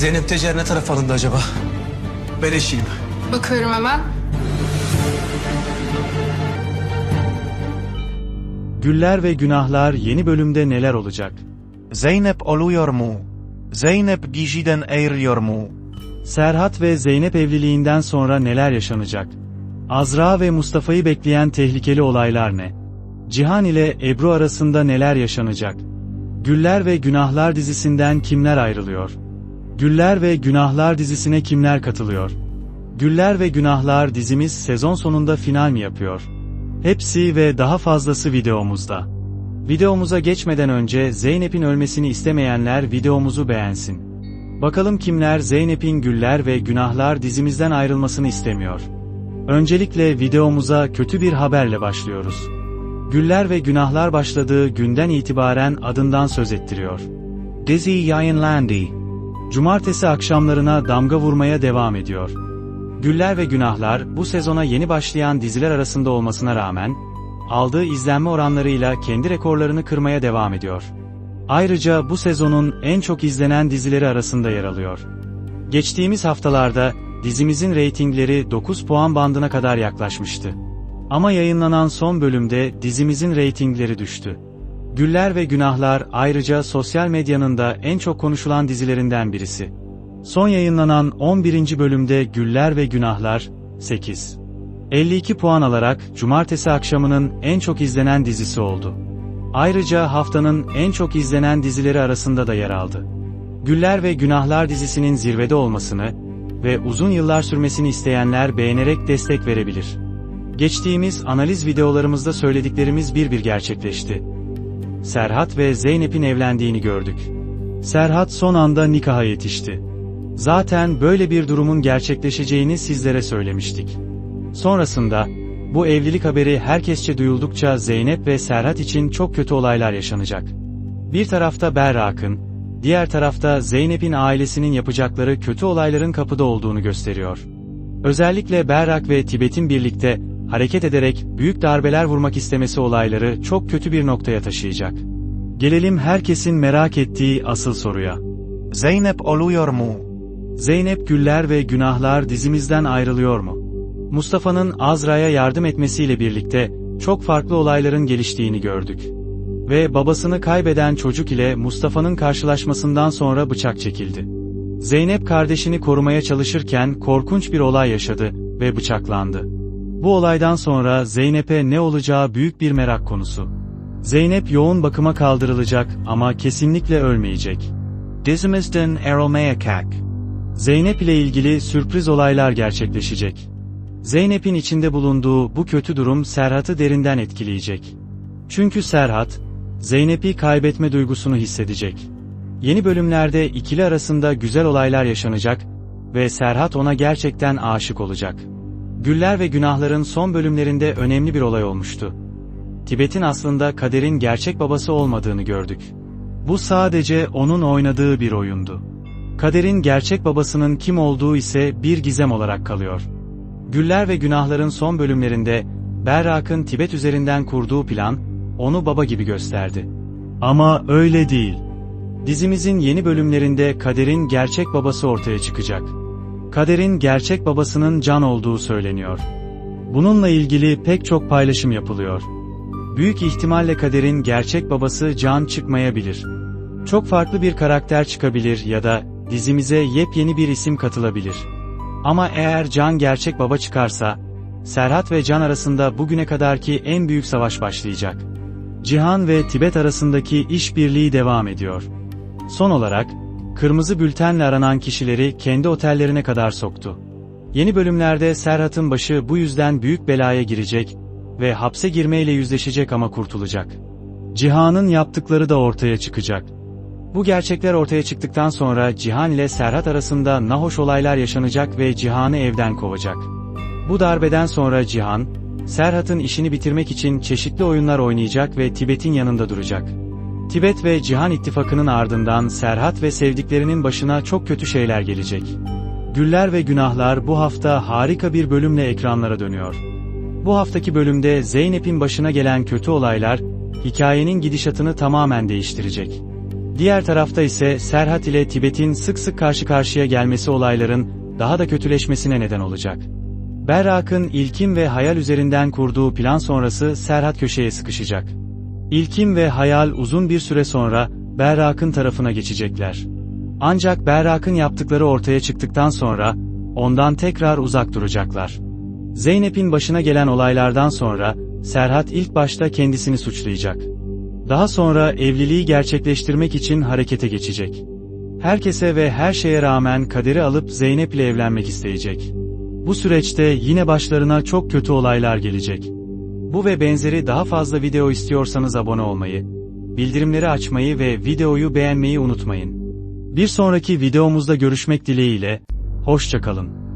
Zeynep Tecer ne taraf alındı acaba? Ben eşiyim. Bakıyorum hemen. Güller ve Günahlar yeni bölümde neler olacak? Zeynep oluyor mu? Zeynep diziden ayrılıyor mu? Serhat ve Zeynep evliliğinden sonra neler yaşanacak? Azra ve Mustafa'yı bekleyen tehlikeli olaylar ne? Cihan ile Ebru arasında neler yaşanacak? Güller ve Günahlar dizisinden kimler ayrılıyor? Güller ve Günahlar dizisine kimler katılıyor? Güller ve Günahlar dizimiz sezon sonunda final mi yapıyor? Hepsi ve daha fazlası videomuzda. Videomuza geçmeden önce Zeynep'in ölmesini istemeyenler videomuzu beğensin. Bakalım kimler Zeynep'in Güller ve Günahlar dizimizden ayrılmasını istemiyor. Öncelikle videomuza kötü bir haberle başlıyoruz. Güller ve Günahlar başladığı günden itibaren adından söz ettiriyor. Dizi yayınlandı. Cumartesi akşamlarına damga vurmaya devam ediyor. Güller ve Günahlar bu sezona yeni başlayan diziler arasında olmasına rağmen, aldığı izlenme oranlarıyla kendi rekorlarını kırmaya devam ediyor. Ayrıca bu sezonun en çok izlenen dizileri arasında yer alıyor. Geçtiğimiz haftalarda dizimizin reytingleri 9 puan bandına kadar yaklaşmıştı. Ama yayınlanan son bölümde dizimizin reytingleri düştü. Güller ve Günahlar ayrıca sosyal medyanın da en çok konuşulan dizilerinden birisi. Son yayınlanan 11. bölümde Güller ve Günahlar 8. 52 puan alarak cumartesi akşamının en çok izlenen dizisi oldu. Ayrıca haftanın en çok izlenen dizileri arasında da yer aldı. Güller ve Günahlar dizisinin zirvede olmasını ve uzun yıllar sürmesini isteyenler beğenerek destek verebilir. Geçtiğimiz analiz videolarımızda söylediklerimiz bir bir gerçekleşti. Serhat ve Zeynep'in evlendiğini gördük. Serhat son anda nikaha yetişti. Zaten böyle bir durumun gerçekleşeceğini sizlere söylemiştik. Sonrasında, bu evlilik haberi herkesçe duyuldukça Zeynep ve Serhat için çok kötü olaylar yaşanacak. Bir tarafta Berrak'ın, diğer tarafta Zeynep'in ailesinin yapacakları kötü olayların kapıda olduğunu gösteriyor. Özellikle Berrak ve Tibet'in birlikte hareket ederek büyük darbeler vurmak istemesi olayları çok kötü bir noktaya taşıyacak. Gelelim herkesin merak ettiği asıl soruya. Zeynep oluyor mu? Zeynep Güller ve Günahlar dizimizden ayrılıyor mu? Mustafa'nın Azra'ya yardım etmesiyle birlikte çok farklı olayların geliştiğini gördük. Ve babasını kaybeden çocuk ile Mustafa'nın karşılaşmasından sonra bıçak çekildi. Zeynep kardeşini korumaya çalışırken korkunç bir olay yaşadı ve bıçaklandı. Bu olaydan sonra Zeynep'e ne olacağı büyük bir merak konusu. Zeynep yoğun bakıma kaldırılacak ama kesinlikle ölmeyecek. Dizimizden ayrılmayacak. Zeynep ile ilgili sürpriz olaylar gerçekleşecek. Zeynep'in içinde bulunduğu bu kötü durum Serhat'ı derinden etkileyecek. Çünkü Serhat, Zeynep'i kaybetme duygusunu hissedecek. Yeni bölümlerde ikili arasında güzel olaylar yaşanacak ve Serhat ona gerçekten aşık olacak. Güller ve Günahların son bölümlerinde önemli bir olay olmuştu. Tibet'in aslında Kader'in gerçek babası olmadığını gördük. Bu sadece onun oynadığı bir oyundu. Kader'in gerçek babasının kim olduğu ise bir gizem olarak kalıyor. Güller ve Günahların son bölümlerinde, Berrak'ın Tibet üzerinden kurduğu plan, onu baba gibi gösterdi. Ama öyle değil. Dizimizin yeni bölümlerinde Kader'in gerçek babası ortaya çıkacak. Kader'in gerçek babasının Can olduğu söyleniyor. Bununla ilgili pek çok paylaşım yapılıyor. Büyük ihtimalle Kader'in gerçek babası Can çıkmayabilir. Çok farklı bir karakter çıkabilir ya da dizimize yepyeni bir isim katılabilir. Ama eğer Can gerçek baba çıkarsa, Serhat ve Can arasında bugüne kadarki en büyük savaş başlayacak. Cihan ve Tibet arasındaki işbirliği devam ediyor. Son olarak, kırmızı bültenle aranan kişileri kendi otellerine kadar soktu. Yeni bölümlerde Serhat'ın başı bu yüzden büyük belaya girecek ve hapse girmeyle yüzleşecek ama kurtulacak. Cihan'ın yaptıkları da ortaya çıkacak. Bu gerçekler ortaya çıktıktan sonra Cihan ile Serhat arasında nahoş olaylar yaşanacak ve Cihan'ı evden kovacak. Bu darbeden sonra Cihan, Serhat'ın işini bitirmek için çeşitli oyunlar oynayacak ve Tibet'in yanında duracak. Tibet ve Cihan ittifakının ardından Serhat ve sevdiklerinin başına çok kötü şeyler gelecek. Güller ve Günahlar bu hafta harika bir bölümle ekranlara dönüyor. Bu haftaki bölümde Zeynep'in başına gelen kötü olaylar, hikayenin gidişatını tamamen değiştirecek. Diğer tarafta ise Serhat ile Tibet'in sık sık karşı karşıya gelmesi olayların daha da kötüleşmesine neden olacak. Berrak'ın İlkim ve Hayal üzerinden kurduğu plan sonrası Serhat köşeye sıkışacak. İlkim ve Hayal uzun bir süre sonra Berrak'ın tarafına geçecekler. Ancak Berrak'ın yaptıkları ortaya çıktıktan sonra ondan tekrar uzak duracaklar. Zeynep'in başına gelen olaylardan sonra Serhat ilk başta kendisini suçlayacak. Daha sonra evliliği gerçekleştirmek için harekete geçecek. Herkese ve her şeye rağmen kaderi alıp Zeynep ile evlenmek isteyecek. Bu süreçte yine başlarına çok kötü olaylar gelecek. Bu ve benzeri daha fazla video istiyorsanız abone olmayı, bildirimleri açmayı ve videoyu beğenmeyi unutmayın. Bir sonraki videomuzda görüşmek dileğiyle, hoşçakalın.